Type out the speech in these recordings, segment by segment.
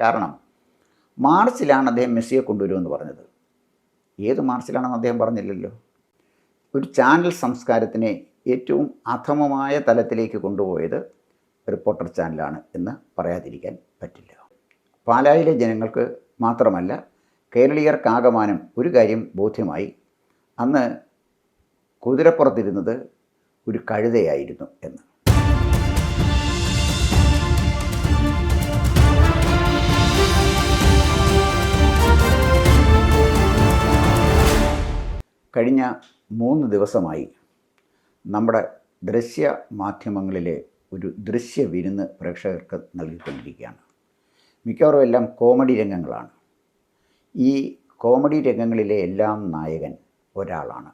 കാരണം മാർച്ചിലാണ് അദ്ദേഹം മെസ്സിയെ കൊണ്ടുവരുമെന്ന് പറഞ്ഞത്. ഏത് മാർച്ചിലാണെന്ന് അദ്ദേഹം പറഞ്ഞില്ലല്ലോ. ഒരു ചാനൽ സംസ്കാരത്തിനെ ഏറ്റവും അധമമായ തലത്തിലേക്ക് കൊണ്ടുപോയത് റിപ്പോർട്ടർ ചാനലാണ് എന്ന് പറയാതിരിക്കാൻ പറ്റില്ല. പാലായിലെ ജനങ്ങൾക്ക് മാത്രമല്ല കേരളീയർക്കാകമാനം ഒരു കാര്യം ബോധ്യമായി. അന്ന് കുതിരപ്പുറത്തിരുന്നത് ഒരു കഴുതയായിരുന്നു എന്ന്. കഴിഞ്ഞ മൂന്ന് ദിവസമായി നമ്മുടെ ദൃശ്യ മാധ്യമങ്ങളിലെ ഒരു ദൃശ്യ വിരുന്ന് പ്രേക്ഷകർക്ക് നൽകിക്കൊണ്ടിരിക്കുകയാണ്. മിക്കവാറും എല്ലാം കോമഡി രംഗങ്ങളാണ്. ഈ കോമഡി രംഗങ്ങളിലെ എല്ലാം നായകൻ ഒരാളാണ്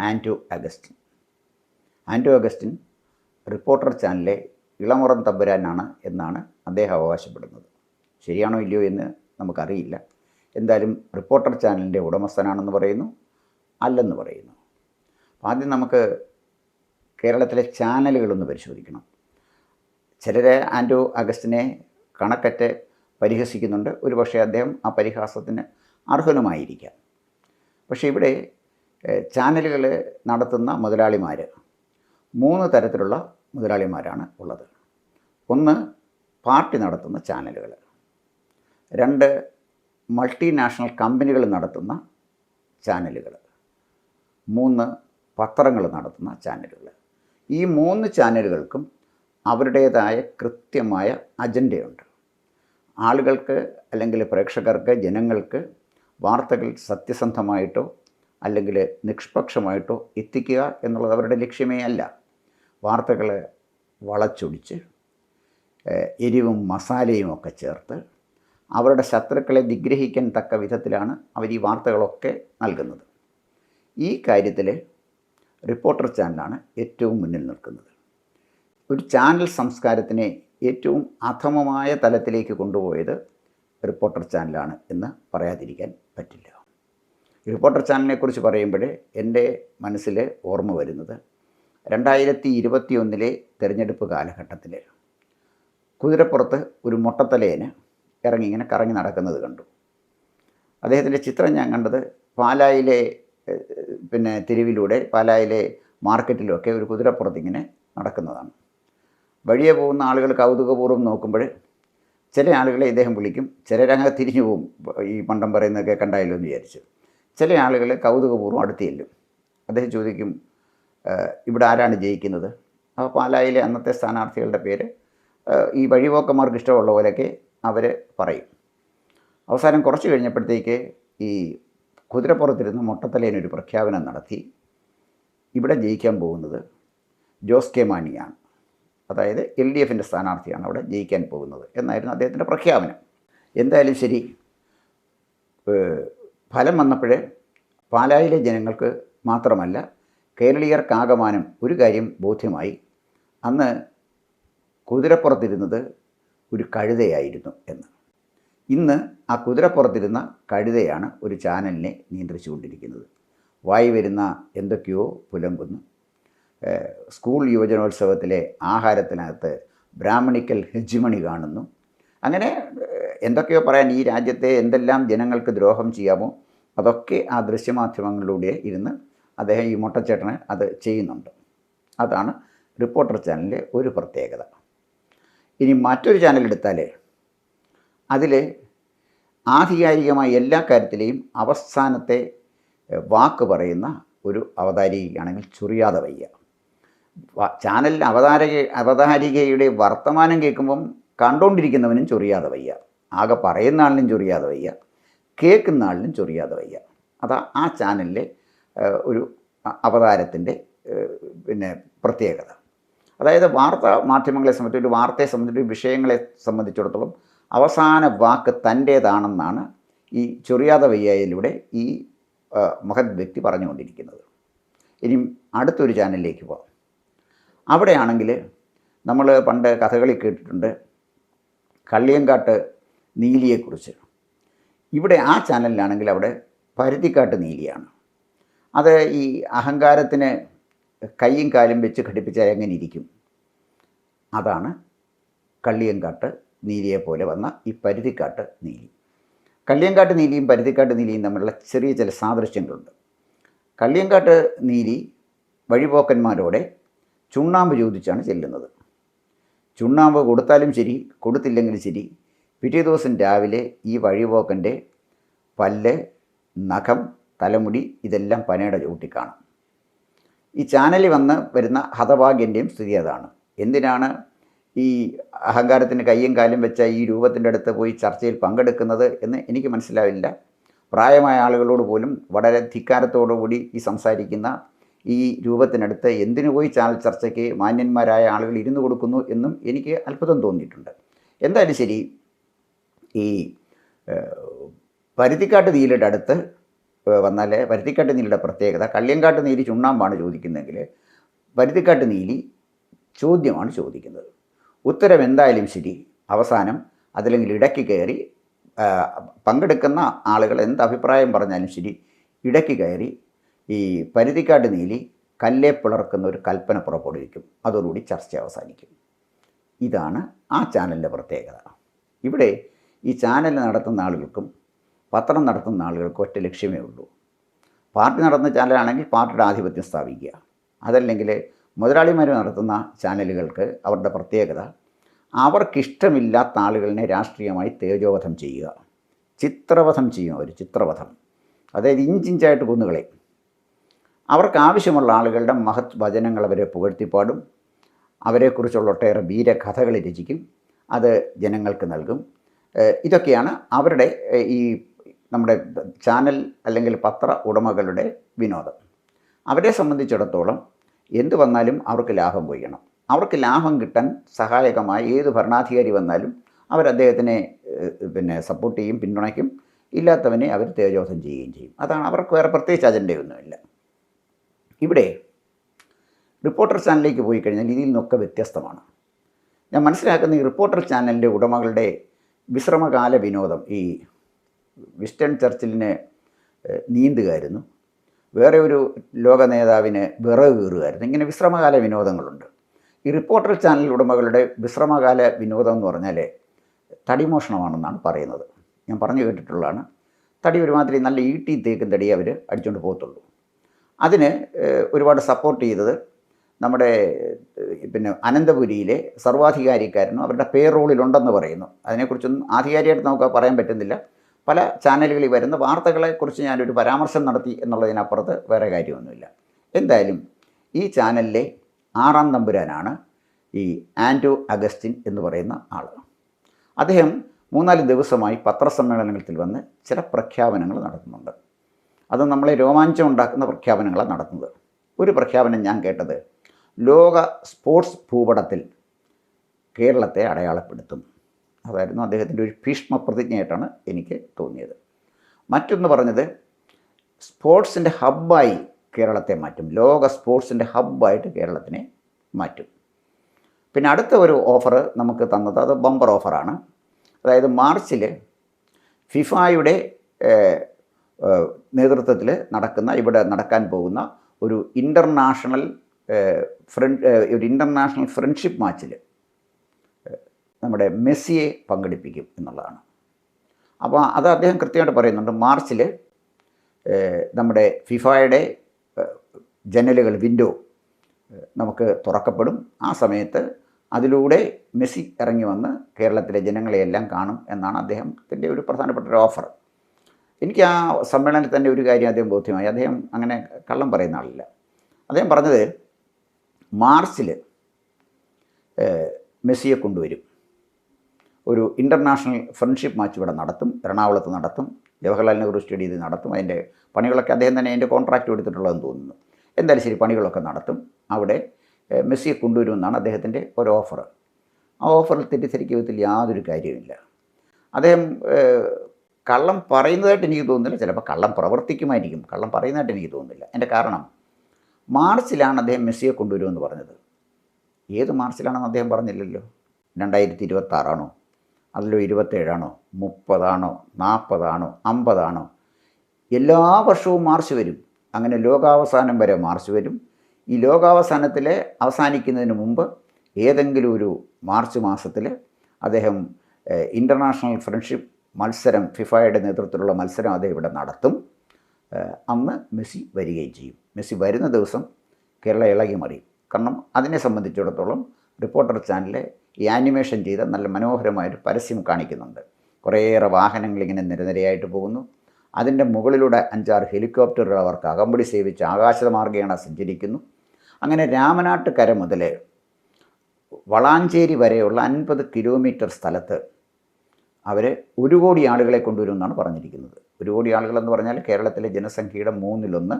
ആന്റോ അഗസ്റ്റിൻ. ആന്റോ അഗസ്റ്റിൻ റിപ്പോർട്ടർ ചാനലിലെ ഇളമുറം തമ്പുരാനാണ് എന്നാണ് അദ്ദേഹം അവകാശപ്പെടുന്നത്. ശരിയാണോ ഇല്ലയോ എന്ന് നമുക്കറിയില്ല. എന്തായാലും റിപ്പോർട്ടർ ചാനലിന്റെ ഉടമസ്ഥനാണെന്ന് പറയുന്നു. അല്ലെന്ന് പറയുന്നു. ആദ്യം നമുക്ക് കേരളത്തിലെ ചാനലുകളൊന്ന് പരിശോധിക്കണം. ചിലരെ ആൻഡ്രൂ അഗസ്റ്റിനെ കണക്കറ്റ് പരിഹസിക്കുന്നുണ്ട്. ഒരുപക്ഷെ അദ്ദേഹം ആ പരിഹാസത്തിന് അർഹനുമായിരിക്കാം. പക്ഷേ ഇവിടെ ചാനലുകൾ നടത്തുന്ന മുതലാളിമാർ മൂന്ന് തരത്തിലുള്ള മുതലാളിമാരാണ് ഉള്ളത്. ഒന്ന് പാർട്ടി നടത്തുന്ന ചാനലുകൾ രണ്ട് മൾട്ടിനാഷണൽ കമ്പനികൾ നടത്തുന്ന ചാനലുകൾ മൂന്ന് പത്രങ്ങൾ നടത്തുന്ന ചാനലുകൾ. ഈ മൂന്ന് ചാനലുകൾക്കും അവരുടേതായ കൃത്യമായ അജണ്ടയുണ്ട്. ആളുകൾക്ക് അല്ലെങ്കിൽ പ്രേക്ഷകർക്ക് ജനങ്ങൾക്ക് വാർത്തകൾ സത്യസന്ധമായിട്ടോ അല്ലെങ്കിൽ നിഷ്പക്ഷമായിട്ടോ എത്തിക്കുക എന്നുള്ളത് അവരുടെ ലക്ഷ്യമേ അല്ല. വാർത്തകൾ വളച്ചൊടിച്ച് എരിവും മസാലയും ഒക്കെ ചേർത്ത് അവരുടെ ശത്രുക്കളെ നിഗ്രഹിക്കാൻ തക്ക വിധത്തിലാണ് അവർ ഈ വാർത്തകളൊക്കെ നൽകുന്നത്. ഈ കാര്യത്തിൽ റിപ്പോർട്ടർ ചാനലാണ് ഏറ്റവും മുന്നിൽ നിൽക്കുന്നത്. ഒരു ചാനൽ സംസ്കാരത്തിനെ ഏറ്റവും അധമമായ തലത്തിലേക്ക് കൊണ്ടുപോയത് റിപ്പോർട്ടർ ചാനലാണ് എന്ന് പറയാതിരിക്കാൻ പറ്റില്ല. റിപ്പോർട്ടർ ചാനലിനെക്കുറിച്ച് പറയുമ്പോൾ എന്റെ മനസ്സിൽ ഓർമ്മ വരുന്നത് രണ്ടായിരത്തി ഇരുപത്തി ഒന്നിലെ തിരഞ്ഞെടുപ്പ് കാലഘട്ടത്തിൽ കുതിരപ്പുറത്ത് ഒരു മുട്ടത്തലേന് ഇറങ്ങി ഇങ്ങനെ കറങ്ങി നടക്കുന്നത് കണ്ടു. അദ്ദേഹത്തിന്റെ ചിത്രം ഞാൻ കണ്ടത് പാലായിലെ പിന്നെ തെരുവിലൂടെ പാലായിലെ മാർക്കറ്റിലുമൊക്കെ ഒരു കുതിരപ്പുറത്ത് ഇങ്ങനെ നടക്കുന്നതാണ്. വഴിയെ പോകുന്ന ആളുകൾ കൗതുകപൂർവം നോക്കുമ്പോൾ ചില ആളുകളെ ഇദ്ദേഹം വിളിക്കും ചിലരങ്ങ് തിരിഞ്ഞു പോകും ഈ പണ്ടം പറയുന്നതൊക്കെ കണ്ടായല്ലോ എന്ന് വിചാരിച്ചു. ചില ആളുകൾ കൗതുകപൂർവം അടുത്ത് അദ്ദേഹം ചോദിക്കും ഇവിടെ ആരാണ് ജയിക്കുന്നത്? അപ്പോൾ പാലായിലെ അന്നത്തെ സ്ഥാനാർത്ഥികളുടെ പേര് ഈ വഴിപോക്കന്മാർക്ക് ഇഷ്ടമുള്ള പോലെയൊക്കെ അവർ പറയും. അവസാനം കുറച്ച് കഴിഞ്ഞപ്പോഴത്തേക്ക് ഈ കുതിരപ്പുറത്തിരുന്ന് മുട്ടത്തലേനൊരു പ്രഖ്യാപനം നടത്തി. ഇവിടെ ജയിക്കാൻ പോകുന്നത് ജോസ് കെ മാണിയാണ്. അതായത് എൽ ഡി എഫിന്റെ സ്ഥാനാർത്ഥിയാണ് അവിടെ ജയിക്കാൻ പോകുന്നത് എന്നായിരുന്നു അദ്ദേഹത്തിന്റെ പ്രഖ്യാപനം. എന്തായാലും ശരി ഫലം വന്നപ്പോഴേ പാലായിലെ ജനങ്ങൾക്ക് മാത്രമല്ല കേരളീയർക്കാകമാനം ഒരു കാര്യം ബോധ്യമായി. അന്ന് കുതിരപ്പുറത്തിരുന്നത് ഒരു കഴുതയായിരുന്നു എന്ന്. ഇന്ന് ആ കുതിരപ്പുറത്തിരുന്ന കഴുതയാണ് ഒരു ചാനലിനെ നിയന്ത്രിച്ചുകൊണ്ടിരിക്കുന്നത്. വായി വരുന്ന എന്തൊക്കെയോ പുലമ്പുന്നു സ്കൂൾ യുവജനോത്സവത്തിലെ ആഹാരത്തിനകത്ത് ബ്രാഹ്മണിക്കൽ ഹെജ്മണി കാണുന്നു. അങ്ങനെ എന്തൊക്കെയോ പറയാൻ ഈ രാജ്യത്തെ എന്തെല്ലാം ജനങ്ങൾക്ക് ദ്രോഹം ചെയ്യാമോ അതൊക്കെ ആ ദൃശ്യമാധ്യമങ്ങളിലൂടെ ഇരുന്ന് അദ്ദേഹം ഈ മുട്ടച്ചേട്ടന് അത് ചെയ്യുന്നുണ്ട്. അതാണ് റിപ്പോർട്ടർ ചാനലിന്റെ ഒരു പ്രത്യേകത. ഇനി മറ്റൊരു ചാനൽ എടുത്താൽ അതിൽ ആധികാരികമായ എല്ലാ കാര്യത്തിലെയും അവസാനത്തെ വാക്ക് പറയുന്ന ഒരു അവതാരികയാണെങ്കിൽ ചുറിയാതെ വയ്യ. ചാനലിൽ അവതാരക അവതാരികയുടെ വർത്തമാനം കേൾക്കുമ്പം കണ്ടുകൊണ്ടിരിക്കുന്നവനും ചൊറിയാതെ വയ്യ. ആകെ പറയുന്ന ആളിനും ചൊറിയാതെ വയ്യ. കേൾക്കുന്ന ആളിനും ചൊറിയാതെ വയ്യ. അതാ ആ ചാനലിലെ ഒരു അവതാരത്തിന്റെ പിന്നെ പ്രത്യേകത. അതായത് വാർത്താ മാധ്യമങ്ങളെ സംബന്ധിച്ച് വാർത്തയെ സംബന്ധിച്ച് വിഷയങ്ങളെ സംബന്ധിച്ചിടത്തോളം അവസാന വാക്ക് തന്റേതാണെന്നാണ് ഈ ചൊറിയാത വയ്യായിലൂടെ ഈ മഹത് വ്യക്തി പറഞ്ഞുകൊണ്ടിരിക്കുന്നത്. ഇനി അടുത്തൊരു ചാനലിലേക്ക് പോകാം അവിടെയാണെങ്കിൽ നമ്മൾ പണ്ട് കഥകളിൽ കേട്ടിട്ടുണ്ട് കള്ളിയങ്കാട്ട് നീലിയെക്കുറിച്ച്. ഇവിടെ ആ ചാനലിലാണെങ്കിൽ അവിടെ പരുത്തിക്കാട്ട് നീലിയാണ്. അത് ഈ അഹങ്കാരത്തിന് കയ്യും കാലും വെച്ച് ഘടിപ്പിച്ചാൽ എങ്ങനെ ഇരിക്കും? അതാണ് കള്ളിയങ്കാട്ട് നീലിയെ പോലെ വന്ന ഈ പരുതിക്കാട്ട് നീലി. കള്ളിയങ്കാട്ട് നീലിയും പരുത്തിക്കാട്ട് നീലിയും തമ്മിലുള്ള ചെറിയ ചില സാദൃശ്യങ്ങളുണ്ട്. കള്ളിയങ്കാട്ട് നീലി വഴിപോക്കന്മാരോടെ ചുണ്ണാമ്പ് ചോദിച്ചാണ് ചെല്ലുന്നത്. ചുണ്ണാമ്പ് കൊടുത്താലും ശരി കൊടുത്തില്ലെങ്കിലും ശരി പിറ്റേ ദിവസം രാവിലെ ഈ വഴിപോക്കന്റെ പല്ല് നഖം തലമുടി ഇതെല്ലാം പനയുടെ ചവിട്ടി കാണും. ഈ ചാനലിൽ വന്ന് വരുന്ന ഹതഭാഗ്യന്റെയും സ്ഥിതി അതാണ്. എന്തിനാണ് ഈ അഹങ്കാരത്തിന് കയ്യും കാലും വെച്ച ഈ രൂപത്തിന്റെ അടുത്ത് പോയി ചർച്ചയിൽ പങ്കെടുക്കുന്നത് എന്ന് എനിക്ക് മനസ്സിലാവില്ല പ്രായമായ ആളുകളോട് പോലും വളരെ ധിക്കാരത്തോടുകൂടി ഈ സംസാരിക്കുന്ന ഈ രൂപത്തിനടുത്ത് എന്തിനു പോയി ചാനൽ ചർച്ചയ്ക്ക് മാന്യന്മാരായ ആളുകൾ ഇരുന്ന് കൊടുക്കുന്നു എന്നും എനിക്ക് അത്ഭുതം തോന്നിയിട്ടുണ്ട്. എന്തായാലും ശരി ഈ പരുത്തിക്കാട്ട് നീലിയുടെ അടുത്ത് വന്നാൽ പരുത്തിക്കാട്ട് നീലിയുടെ പ്രത്യേകത കള്ളിയങ്കാട്ട് നീലി ചുണ്ണാമ്പാണ് ചോദിക്കുന്നതെങ്കിൽ പരുത്തിക്കാട്ട് നീലി ചോദ്യമാണ് ചോദിക്കുന്നത്. ഉത്തരം എന്തായാലും ശരി. അവസാനം അതല്ലെങ്കിൽ ഇടയ്ക്ക് കയറി പങ്കെടുക്കുന്ന ആളുകൾ എന്ത് അഭിപ്രായം പറഞ്ഞാലും ശരി ഇടയ്ക്ക് കയറി ഈ പരുത്തിക്കാട്ട് നീലി കല്ലേ പിളർക്കുന്ന ഒരു കൽപ്പന പുറപ്പെടുവിക്കും. അതോടുകൂടി ചർച്ച അവസാനിക്കും. ഇതാണ് ആ ചാനലിന്റെ പ്രത്യേകത. ഇവിടെ ഈ ചാനൽ നടത്തുന്ന ആളുകൾക്കും പത്രം നടത്തുന്ന ആളുകൾക്കും ഒറ്റ ലക്ഷ്യമേ ഉള്ളൂ. പാർട്ടി നടത്തുന്ന ചാനലാണെങ്കിൽ പാർട്ടിയുടെ ആധിപത്യം സ്ഥാപിക്കുക. അതല്ലെങ്കിൽ മുതലാളിമാർ നടത്തുന്ന ചാനലുകൾക്ക് അവരുടെ പ്രത്യേകത അവർക്കിഷ്ടമില്ലാത്ത ആളുകളിനെ രാഷ്ട്രീയമായി തേജോവധം ചെയ്യുക. ചിത്രവധം ചെയ്യും അവർ ചിത്രവധം. അതായത് ഇഞ്ചിഞ്ചായിട്ട് കുന്നുകളെ അവർക്ക് ആവശ്യമുള്ള ആളുകളുടെ മഹത് വചനങ്ങൾ അവരെ പുകഴ്ത്തിപ്പാടും. അവരെക്കുറിച്ചുള്ള ഒട്ടേറെ വീരകഥകൾ രചിക്കും. അത് ജനങ്ങൾക്ക് നൽകും. ഇതൊക്കെയാണ് അവരുടെ ഈ നമ്മുടെ ചാനൽ അല്ലെങ്കിൽ പത്ര ഉടമകളുടെ വിനോദം. അവരെ സംബന്ധിച്ചിടത്തോളം എന്ത് വന്നാലും അവർക്ക് ലാഭം കൊയ്യണം അവർക്ക് ലാഭം കിട്ടാൻ സഹായകമായ ഏത് ഭരണാധികാരി വന്നാലും അവർ അദ്ദേഹത്തിനെ പിന്നെ സപ്പോർട്ട് ചെയ്യും പിന്തുണയ്ക്കും. ഇല്ലാത്തവനെ അവർ തേജോധം ചെയ്യുകയും ചെയ്യും. അതാണ് അവർക്ക് വേറെ പ്രത്യേകിച്ച് അജണ്ടയൊന്നുമില്ല. ഇവിടെ റിപ്പോർട്ടർ ചാനലിലേക്ക് പോയി കഴിഞ്ഞാൽ ഇതിൽ നിന്നൊക്കെ വ്യത്യസ്തമാണ്. ഞാൻ മനസ്സിലാക്കുന്ന ഈ റിപ്പോർട്ടർ ചാനലിന്റെ ഉടമകളുടെ വിശ്രമകാല വിനോദം ഈ വിസ്റ്റേൺ ചർച്ചിലിനെ നീന്തുകയായിരുന്നു. വേറെ ഒരു ലോക നേതാവിന് വിറക് കീറുകയായിരുന്നു. ഇങ്ങനെ വിശ്രമകാല വിനോദങ്ങളുണ്ട്. ഈ റിപ്പോർട്ടർ ചാനൽ ഉടമകളുടെ വിശ്രമകാല വിനോദം എന്ന് പറഞ്ഞാൽ തടിമോഷണമാണെന്നാണ് പറയുന്നത്. ഞാൻ പറഞ്ഞു കേട്ടിട്ടുള്ളതാണ്. തടി ഒരുമാതിരി നല്ല ഈട്ടി തേക്കും തടി അവർ അടിച്ചുകൊണ്ട് പോകത്തുള്ളൂ. അതിന് ഒരുപാട് സപ്പോർട്ട് ചെയ്തത് നമ്മുടെ പിന്നെ അനന്തപുരിയിലെ സർവാധികാരിക്കാരനും അവരുടെ പേറോളിലുണ്ടെന്ന് പറയുന്നു. അതിനെക്കുറിച്ചൊന്നും ആധികാരികമായിട്ട് നമുക്ക് പറയാൻ പറ്റുന്നില്ല. പല ചാനലുകളിൽ വരുന്ന വാർത്തകളെക്കുറിച്ച് ഞാനൊരു പരാമർശം നടത്തി എന്നുള്ളതിനപ്പുറത്ത് വേറെ കാര്യമൊന്നുമില്ല. എന്തായാലും ഈ ചാനലിലെ ആറാം തമ്പുരാനാണ് ഈ ആൻഡ്രൂ അഗസ്റ്റിൻ എന്ന് പറയുന്ന ആൾ അദ്ദേഹം മൂന്നാൽ ദിവസമായി പത്രസമ്മേളനത്തിൽ വന്ന് ചില പ്രഖ്യാപനങ്ങൾ നടത്തുന്നുണ്ട്. അത് നമ്മളെ രോമാഞ്ചം ഉണ്ടാക്കുന്ന പ്രഖ്യാപനങ്ങളാണ് നടത്തുന്നത്. ഒരു പ്രഖ്യാപനം ഞാൻ കേട്ടത് ലോക സ്പോർട്സ് ഭൂപടത്തിൽ കേരളത്തെ അടയാളപ്പെടുത്തും. അതായിരുന്നു അദ്ദേഹത്തിന്റെ ഒരു ഭീഷ്മ പ്രതിജ്ഞയായിട്ടാണ് എനിക്ക് തോന്നിയത്. മറ്റൊന്ന് പറഞ്ഞത് സ്പോർട്സിന്റെ ഹബ്ബായി കേരളത്തെ മാറ്റും. ലോക സ്പോർട്സിന്റെ ഹബ്ബായിട്ട് കേരളത്തിനെ മാറ്റും. പിന്നെ അടുത്ത ഒരു ഓഫർ നമുക്ക് തന്നത് അത് ബമ്പർ ഓഫറാണ്. അതായത് മാർച്ചിൽ ഫിഫായുടെ നേതൃത്വത്തിൽ നടക്കുന്ന ഇവിടെ നടക്കാൻ പോകുന്ന ഒരു ഇന്റർനാഷണൽ ഫ്രണ്ട് ഒരു ഇന്റർനാഷണൽ ഫ്രണ്ട്ഷിപ്പ് മാച്ചിൽ നമ്മുടെ മെസ്സിയെ പങ്കെടുപ്പിക്കും എന്നുള്ളതാണ്. അപ്പോൾ അത് അദ്ദേഹം കൃത്യമായിട്ട് പറയുന്നുണ്ട്. മാർച്ചിൽ നമ്മുടെ ഫിഫയുടെ ജനലുകൾ വിൻഡോ നമുക്ക് തുറക്കപ്പെടും. ആ സമയത്ത് അതിലൂടെ മെസ്സി ഇറങ്ങി വന്ന് കേരളത്തിലെ ജനങ്ങളെയെല്ലാം കാണും എന്നാണ് അദ്ദേഹത്തിന്റെ ഒരു പ്രധാനപ്പെട്ട ഒരു ഓഫർ. എനിക്ക് ആ സമ്മേളനത്തിൽ തന്നെ ഒരു കാര്യം അദ്ദേഹം ബോധ്യമായി. അദ്ദേഹം അങ്ങനെ കള്ളം പറയുന്ന ആളില്ല. അദ്ദേഹം പറഞ്ഞത് മാർച്ചിൽ മെസ്സിയെ കൊണ്ടുവരും. ഒരു ഇന്റർനാഷണൽ ഫ്രണ്ട്ഷിപ്പ് മാച്ച് ഇവിടെ നടത്തും. എറണാകുളത്ത് നടത്തും. ജവഹർലാൽ നെഹ്റു സ്റ്റേഡിയത്തിൽ നടത്തും. അതിന്റെ പണികളൊക്കെ അദ്ദേഹം തന്നെ അതിന്റെ കോൺട്രാക്റ്റ് എടുത്തിട്ടുള്ളതെന്ന് തോന്നുന്നു. എന്തായാലും ശരി പണികളൊക്കെ നടത്തും. അവിടെ മെസ്സിയെ കൊണ്ടുവരുമെന്നാണ് അദ്ദേഹത്തിന്റെ ഒരു ഓഫർ ആ ഓഫറിൽ തെറ്റിദ്ധരിക്കുന്ന വിധത്തിൽ യാതൊരു കാര്യവുമില്ല. അദ്ദേഹം കള്ളം പറയുന്നതായിട്ട് എനിക്ക് തോന്നുന്നില്ല. ചിലപ്പോൾ കള്ളം പ്രവർത്തിക്കുമായിരിക്കും. കള്ളം പറയുന്നതായിട്ട് എനിക്ക് തോന്നുന്നില്ല. എന്റെ കാരണം മാർച്ചിലാണ് അദ്ദേഹം മെസ്സിയെ കൊണ്ടുവരുമെന്ന് പറഞ്ഞത്. ഏത് മാർച്ചിലാണെന്ന് അദ്ദേഹം പറഞ്ഞില്ലല്ലോ? രണ്ടായിരത്തി ഇരുപത്താറാണോ? അതിലോ ഇരുപത്തേഴാണോ? മുപ്പതാണോ? നാൽപ്പതാണോ അമ്പതാണോ? എല്ലാ വർഷവും മാർച്ച് വരും. അങ്ങനെ ലോകാവസാനം വരെ മാർച്ച് വരും. ഈ ലോകാവസാനത്തിൽ അവസാനിക്കുന്നതിന് മുമ്പ് ഏതെങ്കിലും ഒരു മാർച്ച് മാസത്തിൽ അദ്ദേഹം ഇന്റർനാഷണൽ ഫ്രണ്ട്ഷിപ്പ് മത്സരം ഫിഫയുടെ നേതൃത്വത്തിലുള്ള മത്സരം അദ്ദേഹം ഇവിടെ നടത്തും. അന്ന് മെസ്സി വരികയും ചെയ്യും. മെസ്സി വരുന്ന ദിവസം കേരള ഇളകി മറിയും. കാരണം അതിനെ സംബന്ധിച്ചിടത്തോളം റിപ്പോർട്ടർ ചാനൽ ഈ ആനിമേഷൻ ചെയ്ത നല്ല മനോഹരമായൊരു പരസ്യം കാണിക്കുന്നുണ്ട്. കുറേയേറെ വാഹനങ്ങൾ ഇങ്ങനെ നിരനിരയായിട്ട് പോകുന്നു. അതിന്റെ മുകളിലൂടെ അഞ്ചാറ് ഹെലികോപ്റ്ററുകൾ അവർക്ക് അകമ്പടി സേവിച്ച് ആകാശമാർഗേണ സഞ്ചരിക്കുന്നു. അങ്ങനെ രാമനാട്ടുകര മുതൽ വളാഞ്ചേരി വരെയുള്ള അൻപത് കിലോമീറ്റർ സ്ഥലത്ത് അവർ ഒരു കോടി ആളുകളെ കൊണ്ടുവരുമെന്നാണ് പറഞ്ഞിരിക്കുന്നത്. ഒരു കോടി ആളുകളെന്ന് പറഞ്ഞാൽ കേരളത്തിലെ ജനസംഖ്യയുടെ മൂന്നിലൊന്ന്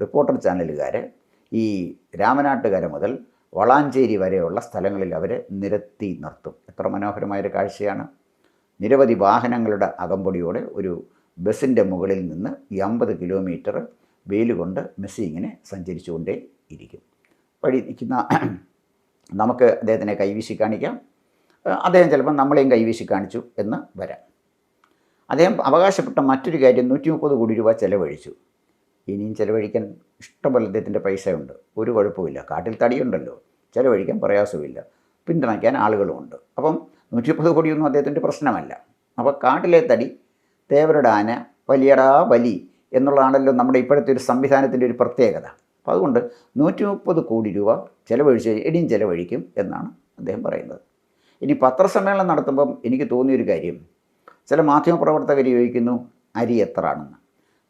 റിപ്പോർട്ടർ ചാനലുകാർ ഈ രാമനാട്ടുകര മുതൽ വളാഞ്ചേരി വരെയുള്ള സ്ഥലങ്ങളിൽ അവർ നിരത്തി നിർത്തും. എത്ര മനോഹരമായൊരു കാഴ്ചയാണ്. നിരവധി വാഹനങ്ങളുടെ അകമ്പടിയോടെ ഒരു ബസ്സിന്റെ മുകളിൽ നിന്ന് ഈ അമ്പത് കിലോമീറ്റർ വെയിൽ കൊണ്ട് മെസ്സി ഇങ്ങനെ സഞ്ചരിച്ചുകൊണ്ടേ ഇരിക്കും. വഴി നിൽക്കുന്ന നമുക്ക് അദ്ദേഹത്തിനെ കൈവീശി കാണിക്കാം. അദ്ദേഹം ചിലപ്പോൾ നമ്മളെയും കൈവീശി കാണിച്ചു എന്ന് വരാം. അദ്ദേഹം അവകാശപ്പെട്ട മറ്റൊരു കാര്യം നൂറ്റി മുപ്പത് കോടി രൂപ ചിലവഴിച്ചു. ഇനിയും ചിലവഴിക്കാൻ ഇഷ്ടംപോലെ അദ്ദേഹത്തിന്റെ പൈസയുണ്ട്. ഒരു കുഴപ്പമില്ല കാട്ടിൽ തടിയുണ്ടല്ലോ. ചിലവഴിക്കാൻ പ്രയാസമില്ല പിന്തുണയ്ക്കാൻ ആളുകളുമുണ്ട് അപ്പം നൂറ്റി മുപ്പത് കോടിയൊന്നും അദ്ദേഹത്തിന്റെ പ്രശ്നമല്ല. അപ്പോൾ കാട്ടിലെ തടി തേവരുടെ ആന വലിയടാ വലി എന്നുള്ളതാണല്ലോ നമ്മുടെ ഇപ്പോഴത്തെ ഒരു സംവിധാനത്തിന്റെ ഒരു പ്രത്യേകത. അപ്പോൾ അതുകൊണ്ട് നൂറ്റി മുപ്പത് കോടി രൂപ ചിലവഴിച്ച് ഇനിയും ചിലവഴിക്കും എന്നാണ് അദ്ദേഹം പറയുന്നത്. ഇനി പത്രസമ്മേളനം നടത്തുമ്പം എനിക്ക് തോന്നിയൊരു കാര്യം. ചില മാധ്യമപ്രവർത്തകർ ചോദിക്കുന്നു അരി എത്ര ആണെന്ന്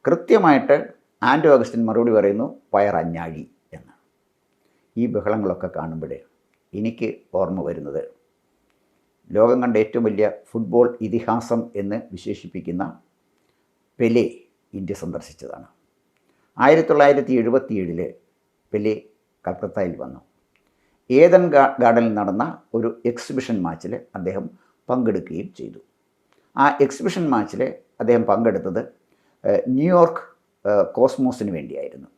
കൃത്യമായിട്ട് ആൻഡോ അഗസ്റ്റിൻ മറുപടി പറയുന്നു പയറഞ്ഞാഴി എന്ന്. ഈ ബഹളങ്ങളൊക്കെ കാണുമ്പോൾ എനിക്ക് ഓർമ്മ വരുന്നത്. ലോകം കണ്ട ഏറ്റവും വലിയ ഫുട്ബോൾ ഇതിഹാസം എന്ന് വിശേഷിപ്പിക്കുന്ന പെലെ ഇന്ത്യ സന്ദർശിച്ചതാണ്. ആയിരത്തി തൊള്ളായിരത്തി എഴുപത്തി ഏഴിൽ പെലെ കൽക്കത്തയിൽ വന്നു. ഏതൻ ഗാർഡനിൽ നടന്ന ഒരു എക്സിബിഷൻ മാച്ചിൽ അദ്ദേഹം പങ്കെടുക്കുകയും ചെയ്തു. ആ എക്സിബിഷൻ മാച്ചിൽ അദ്ദേഹം പങ്കെടുത്തത് ന്യൂയോർക്ക് കോസ്മോസിന് വേണ്ടിയായിരുന്നു.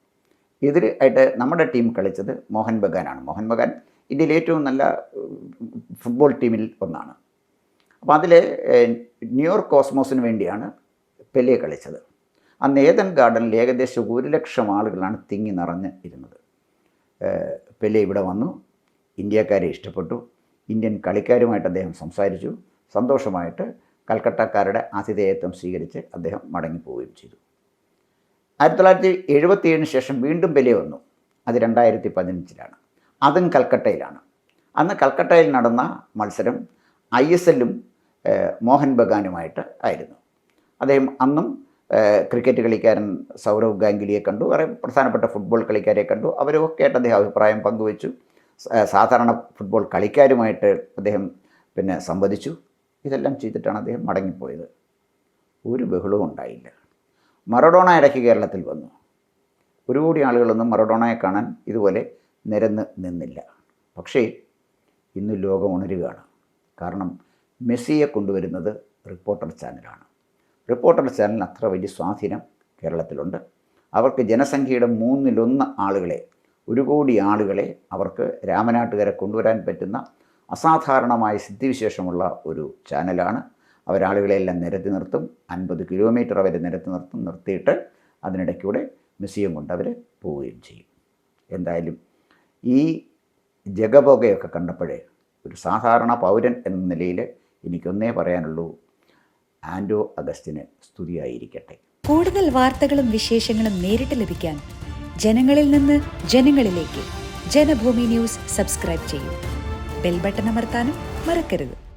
ഇതിൽ ആയിട്ട് നമ്മുടെ ടീം കളിച്ചത് മോഹൻ ബഗാനാണ്. മോഹൻ ബഗാൻ ഇന്ത്യയിലെ ഏറ്റവും നല്ല ഫുട്ബോൾ ടീമിൽ ഒന്നാണ്. അപ്പോൾ അതിൽ ന്യൂയോർക്ക് കോസ്മോസിന് വേണ്ടിയാണ് പെലെ കളിച്ചത്. അന്ന് ഏതൻ ഗാർഡനിൽ ഏകദേശം ഒരു ലക്ഷം ആളുകളാണ് തിങ്ങി നിറഞ്ഞ് ഇരുന്നത്. പെലെ ഇവിടെ വന്നു ഇന്ത്യക്കാരെ ഇഷ്ടപ്പെട്ടു ഇന്ത്യൻ കളിക്കാരുമായിട്ട് അദ്ദേഹം സംസാരിച്ചു സന്തോഷമായിട്ട് കൽക്കട്ടക്കാരുടെ ആതിഥേയത്വം സ്വീകരിച്ച് അദ്ദേഹം മടങ്ങിപ്പോവുകയും ചെയ്തു. ആയിരത്തി തൊള്ളായിരത്തി എഴുപത്തി ഏഴിന് ശേഷം വീണ്ടും പെലെ വന്നു. അത് രണ്ടായിരത്തി പതിനഞ്ചിലാണ് അതും കൽക്കട്ടയിലാണ്. അന്ന് കൽക്കട്ടയിൽ നടന്ന മത്സരം ഐ എസ് എല്ലും മോഹൻ ബഗാനുമായിട്ട് ആയിരുന്നു. അദ്ദേഹം അന്നും ക്രിക്കറ്റ് കളിക്കാരൻ സൗരവ് ഗാംഗുലിയെ കണ്ടു. വേറെ പ്രധാനപ്പെട്ട ഫുട്ബോൾ കളിക്കാരെ കണ്ടു. അവരൊക്കെ ആയിട്ട് അദ്ദേഹം അഭിപ്രായം പങ്കുവച്ചു. സാധാരണ ഫുട്ബോൾ കളിക്കാരുമായിട്ട് അദ്ദേഹം പിന്നെ സംവദിച്ചു. ഇതെല്ലാം ചെയ്തിട്ടാണ് അദ്ദേഹം മടങ്ങിപ്പോയത്. ഒരു ബഹളവും ഉണ്ടായില്ല. മറഡോണ ഇടയ്ക്ക് കേരളത്തിൽ വന്നു. ഒരു കോടി ആളുകളൊന്നും മറഡോണയെ കാണാൻ ഇതുപോലെ നിരന്ന് നിന്നില്ല. പക്ഷേ ഇന്ന് ലോകം ഉണരുകയാണ്. കാരണം മെസ്സിയെ കൊണ്ടുവരുന്നത് റിപ്പോർട്ടർ ചാനലാണ്. റിപ്പോർട്ടർ ചാനലിന് അത്ര വലിയ സ്വാധീനം കേരളത്തിലുണ്ട്. അവർക്ക് ജനസംഖ്യയുടെ മൂന്നിലൊന്ന് ആളുകളെ ഒരു കോടി ആളുകളെ അവർക്ക് രാമനാട്ടുകാരെ കൊണ്ടുവരാൻ പറ്റുന്ന അസാധാരണമായ സിദ്ധിവിശേഷമുള്ള ഒരു ചാനലാണ് അവരാളുകളെല്ലാം നിരത്തി നിർത്തും അൻപത് കിലോമീറ്റർ അവർ നിരത്തി നിർത്തും നിർത്തിയിട്ട് അതിനിടയ്ക്കൂടെ മ്യൂസിയം കൊണ്ട് അവർ പോവുകയും ചെയ്യും. എന്തായാലും ഈ ജഗപുകയൊക്കെ കണ്ടപ്പോഴേ ഒരു സാധാരണ പൗരൻ എന്ന നിലയിൽ എനിക്കൊന്നേ പറയാനുള്ളൂ ആൻഡോ അഗസ്റ്റിന് സ്തുതിയായിരിക്കട്ടെ. കൂടുതൽ വാർത്തകളും വിശേഷങ്ങളും നേരിട്ട് ലഭിക്കാൻ ജനങ്ങളിൽ നിന്ന് ജനങ്ങളിലേക്ക് ജനഭൂമി ന്യൂസ് സബ്സ്ക്രൈബ് ചെയ്യൂ. ബെൽ ബട്ടൺ അമർത്താനും മറക്കരുത്.